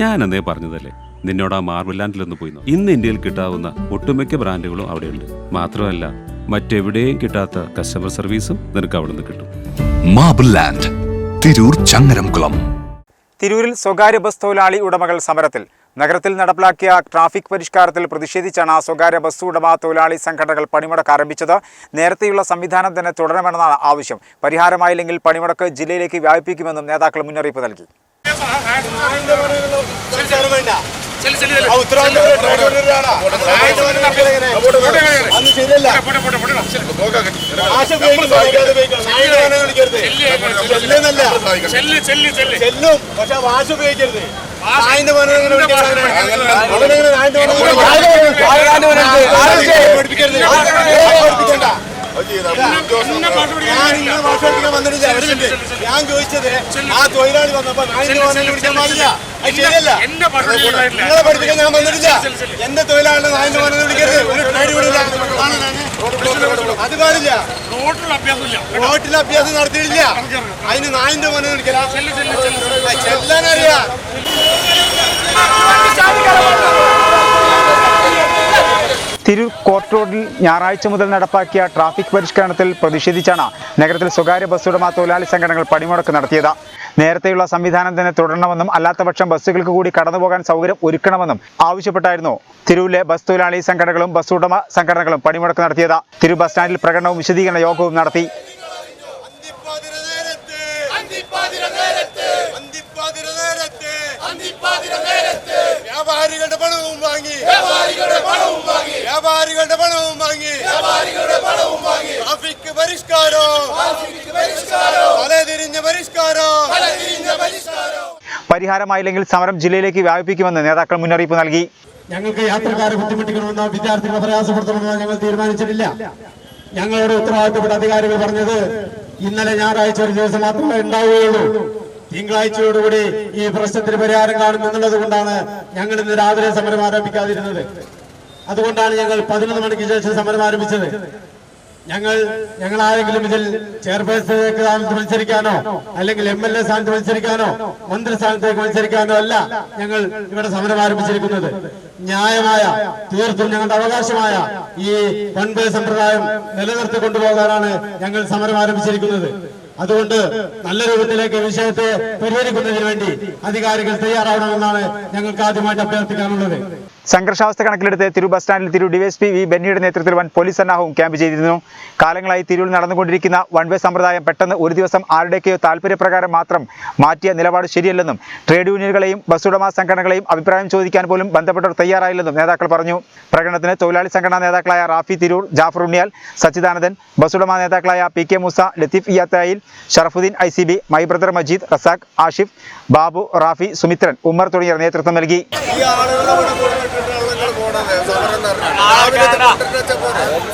ഞാൻ അന്നേ പറഞ്ഞതല്ലേ? നിന്നോട് ആ മാർബിൾ ലാൻഡിലൊന്ന് പോയി. ഇന്ന് ഇന്ത്യയിൽ കിട്ടാവുന്ന ഒട്ടുമിക്ക ബ്രാൻഡുകളും അവിടെയുണ്ട്. മാത്രമല്ല മറ്റെവിടെയും കിട്ടാത്ത കസ്റ്റമർ സർവീസും നിനക്ക് അവിടെ നിന്ന് കിട്ടും. Marble land Tirur Changaramkulam. തിരൂരിൽ സ്വകാര്യ ബസ് തൊഴിലാളി ഉടമകൾ സമരത്തിൽ. നഗരത്തിൽ നടപ്പിലാക്കിയ ട്രാഫിക് പരിഷ്കാരത്തിൽ പ്രതിഷേധിച്ചാണ് സ്വകാര്യ ബസ് ഉടമ തൊഴിലാളി സംഘടനകൾ പണിമുടക്ക് ആരംഭിച്ചത്. നേരത്തെയുള്ള സംവിധാനം തന്നെ തുടരണമെന്നാണ് ആവശ്യം. പരിഹാരമായില്ലെങ്കിൽ പണിമുടക്ക് ജില്ലയിലേക്ക് വ്യാപിപ്പിക്കുമെന്നും നേതാക്കൾ മുന്നറിയിപ്പ് നൽകി. പക്ഷെ വാശ ഉപയോഗിക്കരുത്. ഞാൻ ഒരു മിനിറ്റ്. ഞാൻ ചോദിച്ചത് ആ തൊഴിലാളി വന്നപ്പോ നായിന്റെ മോനെ വിളിക്കാൻ പാടില്ല. അത് ശരിയല്ല നിങ്ങളെ പഠിപ്പിക്കാൻ ഞാൻ വന്നിട്ടില്ല. എന്റെ തൊഴിലാളിയുടെ നായിന്റെ മോനെ വിളിക്കരുത് ഒരു ട്രേഡ് വിടില്ല അത് പാടില്ല. റോട്ടിൽ അഭ്യാസം നടത്തിയിട്ടില്ല. അതിന് നായിന്റെ മോനെ വിളിക്കല ചെല്ലാനറിയാം തിരൂർ കോർട്ട് റോഡിൽ ഞായറാഴ്ച മുതൽ നടപ്പാക്കിയ ട്രാഫിക് പരിഷ്കരണത്തിൽ പ്രതിഷേധിച്ചാണ് നഗരത്തിൽ സ്വകാര്യ ബസ് ഉടമ തൊഴിലാളി സംഘടനകൾ പണിമുടക്ക് നടത്തിയത്. നേരത്തെയുള്ള സംവിധാനം തന്നെ തുടരണമെന്നും അല്ലാത്തപക്ഷം ബസ്സുകൾക്ക് കൂടി കടന്നുപോകാൻ സൗകര്യം ഒരുക്കണമെന്നും ആവശ്യപ്പെട്ടായിരുന്നു. തിരൂരിലെ ബസ് തൊഴിലാളി സംഘടനകളും ബസ് ഉടമ സംഘടനകളും പണിമുടക്ക് നടത്തിയത്. തിരു ബസ് സ്റ്റാൻഡിൽ പ്രകടനവും വിശദീകരണ യോഗവും നടത്തി. വ്യാപാരികളുടെ വാങ്ങി വ്യാപാരികളുടെ പണവും വാങ്ങി വ്യാപാരികളുടെ പണവും വാങ്ങി. വ്യാപാരികളുടെ പണവും വാങ്ങി. ട്രാഫിക് പരിഷ്കാരോ. തലതിരിഞ്ഞ പരിഷ്കാരോ. പരിഹാരമായില്ലെങ്കിൽ സമരം ജില്ലയിലേക്ക് വ്യാപിപ്പിക്കുമെന്ന് നേതാക്കൾ മുന്നറിയിപ്പ് നൽകി. ഞങ്ങൾക്ക് യാത്രക്കാരെ ബുദ്ധിമുട്ടിക്കണമെന്നോ വിദ്യാർത്ഥികളെ പ്രയാസപ്പെടുത്തണമെന്നോ ഞങ്ങൾ തീരുമാനിച്ചിട്ടില്ല. ഞങ്ങളുടെ ഉത്തരവാദിത്തപ്പെട്ട അധികാരികൾ പറഞ്ഞത് ഇന്നലെ ഞായറാഴ്ച ഒരു ദിവസം മാത്രമേ ഉണ്ടാവുകയുള്ളൂ. തിങ്കളാഴ്ചയോടുകൂടി ഈ പ്രശ്നത്തിന് പരിഹാരം കാണുന്നുള്ളത് കൊണ്ടാണ് ഞങ്ങൾ ഇന്ന് രാവിലെ സമരം ആരംഭിക്കാതിരുന്നത്. അതുകൊണ്ടാണ് ഞങ്ങൾ പതിനൊന്ന് മണിക്ക് ശേഷം സമരം ആരംഭിച്ചത്. ഞങ്ങൾ ഞങ്ങൾ ആരെങ്കിലും ഇതിൽ ചെയർപേഴ്സണേക്ക് സ്ഥാനത്ത് മത്സരിക്കാനോ അല്ലെങ്കിൽ എം എൽ എ സ്ഥാനത്ത് മത്സരിക്കാനോ മന്ത്രി സ്ഥാനത്തേക്ക് മത്സരിക്കാനോ അല്ല ഞങ്ങൾ ഇവിടെ സമരം ആരംഭിച്ചിരിക്കുന്നത്. ന്യായമായ തീർത്തും ഞങ്ങളുടെ അവകാശമായ ഈ വൺപേ സമ്പ്രദായം നിലനിർത്തി കൊണ്ടുപോകാനാണ് ഞങ്ങൾ സമരം ആരംഭിച്ചിരിക്കുന്നത്. അതുകൊണ്ട് നല്ല രൂപത്തിലേക്ക് വിഷയത്തെ പരിഹരിക്കുന്നതിന് വേണ്ടി അധികാരികൾ തയ്യാറാവണമെന്നാണ് ഞങ്ങൾക്ക് ആദ്യമായിട്ട് അഭ്യർത്ഥിക്കാനുള്ളത്. സംഘർഷാവസ്ഥ കണക്കിലെടുത്ത് തിരു ബസ് സ്റ്റാൻഡിൽ തിരു ഡിവൈഎസ്പി വി ബെന്നിയുടെ നേതൃത്വത്തിൽ വൻ പോലീസ് സന്നാഹവും ക്യാമ്പ് ചെയ്തിരുന്നു. കാലങ്ങളായി തിരുവിൽ നടന്നുകൊണ്ടിരിക്കുന്ന വൺ വേ സമ്പ്രദായം പെട്ടെന്ന് ഒരു ദിവസം ആരുടെയൊക്കെയോ താല്പര്യപ്രകാരം മാത്രം മാറ്റിയ നിലപാട് ശരിയല്ലെന്നും ട്രേഡ് യൂണിയനുകളെയും ബസ് ഉടമ സംഘടനകളെയും അഭിപ്രായം ചോദിക്കാൻ പോലും ബന്ധപ്പെട്ടവർ തയ്യാറായില്ലെന്നും നേതാക്കൾ പറഞ്ഞു. പ്രകടനത്തിന് തൊഴിലാളി സംഘടനാ നേതാക്കളായ റാഫി തിരൂർ ജാഫർ ഉണ്ണിയാൽ സച്ചിദാനന്ദൻ ബസ് ഉടമ നേതാക്കളായ P K Moosa Latheef Iyathayil Sharafuddeen I C B my brother Majeed Razak Ashif Babu Rafi Sumithran Ummer തുടങ്ങിയവർ നേതൃത്വം നൽകി. പോണത് സമരം നടന്നു രാവിലെ തൊട്ടിട്ട് വെച്ച പോലെ